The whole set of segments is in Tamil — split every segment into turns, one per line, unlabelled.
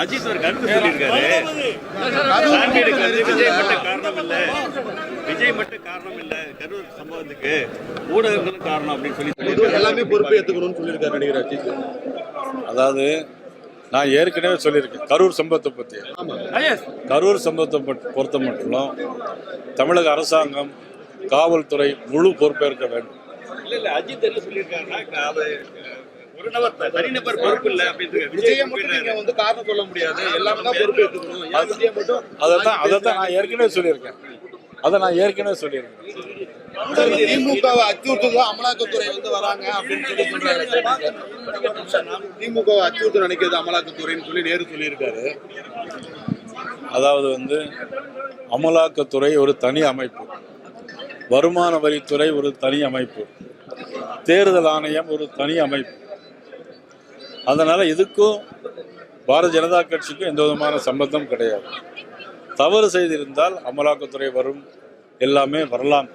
அஜித் ஒரு கருத்து சொல்லியிருக்காரு. வந்து விஜய் மட்டும் காரணம் இல்ல. விஜய் மட்டும் காரணம் இல்ல. கரூர் சம்பவத்துக்கு ஊடகங்களும் காரணம் அப்படின்னு சொல்லி.
எல்லாமே பொறுப்பு ஏத்துக்கணும்னு சொல்லியிருக்காரு நடிகர் அஜித்.
அதாவது நான் ஏற்கனவே சொல்லியிருக்கேன் கரூர் சம்பவத்தை பற்றி கரூர் சம்பவத்தை பொறுத்த மட்டும் தமிழக அரசாங்கம் காவல்துறை முழு பொறுப்பேற்க வேண்டும்.
இல்ல இல்ல அஜித் என்ன சொல்லியிருக்காருன்னா தனிநபர் பொறுப்பு இல்ல அப்படின்னு
விஜய
விஜய்
மட்டும் நீங்க வந்து காரணம் சொல்ல முடியாது. எல்லாமே தான் பொறுப்பு மட்டும்
அதைத்தான் அதைத்தான் நான் ஏற்கனவே சொல்லியிருக்கேன். அதை நான் ஏற்கனவே சொல்லியிருக்கேன்.
திமுகவை அச்சுறுத்துதோ அமலாக்கத்துறை வந்து வராங்க அப்படின்னு சொல்லி சொல்றாங்க திமுகவை அச்சுறுத்த நினைக்கிறது அமலாக்கத்துறைன்னு சொல்லி நேரு சொல்லியிருக்காரு.
அதாவது வந்து அமலாக்கத்துறை ஒரு தனி அமைப்பு. வருமான வரித்துறை ஒரு தனி அமைப்பு. தேர்தல் ஆணையம் ஒரு தனி அமைப்பு. அதனால இதுக்கும் பாரதிய ஜனதா கட்சிக்கும் எந்த விதமான சம்பந்தம் கிடையாது. தவறு செய்திருந்தால் அமலாக்கத்துறை வரும் எல்லாமே வரலாம்.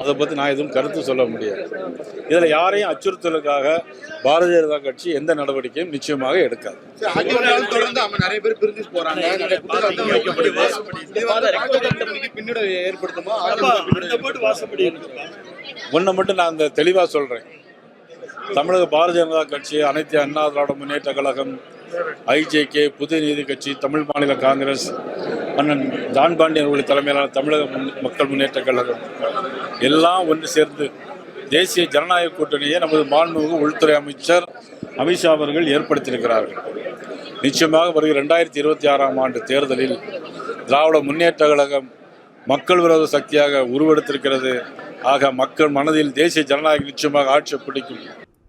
அதை பற்றி நான் எதுவும் கருத்து சொல்ல முடியாது. இதில் யாரையும் அச்சுறுத்தலுக்காக பாரதிய ஜனதா கட்சி எந்த நடவடிக்கையும் நிச்சயமாக எடுக்காது.
நிறைய பேர் பிரிஞ்சு போறாங்க.
ஒன்றை மட்டும் நான் அந்த தெளிவாக சொல்கிறேன் தமிழக பாரதிய ஜனதா கட்சி அனைத்து அண்ணா திராவிட முன்னேற்ற கழகம் ஐஜேகே புதிய நீதி கட்சி தமிழ் மாநில காங்கிரஸ் அண்ணன் ஜான் பாண்டியன் அவர்கள் தலைமையிலான தமிழக முன்- மக்கள் முன்னேற்ற கழகம். எல்லாம் ஒன்று சேர்ந்து தேசிய ஜனநாயக கூட்டணியை நமது மாண்புமிகு உள்துறை அமைச்சர் அமித்ஷா அவர்கள் ஏற்படுத்தியிருக்கிறார்கள். நிச்சயமாக வருகிற ரெண்டாயிரத்தி இருபத்தி ஆறாம் ஆண்டு தேர்தலில் திராவிட முன்னேற்ற கழகம் மக்கள் விரோத சக்தியாக உருவெடுத்திருக்கிறது. ஆக மக்கள் மனதில் தேசிய ஜனநாயகம் நிச்சயமாக ஆட்சி பிடிக்கும்.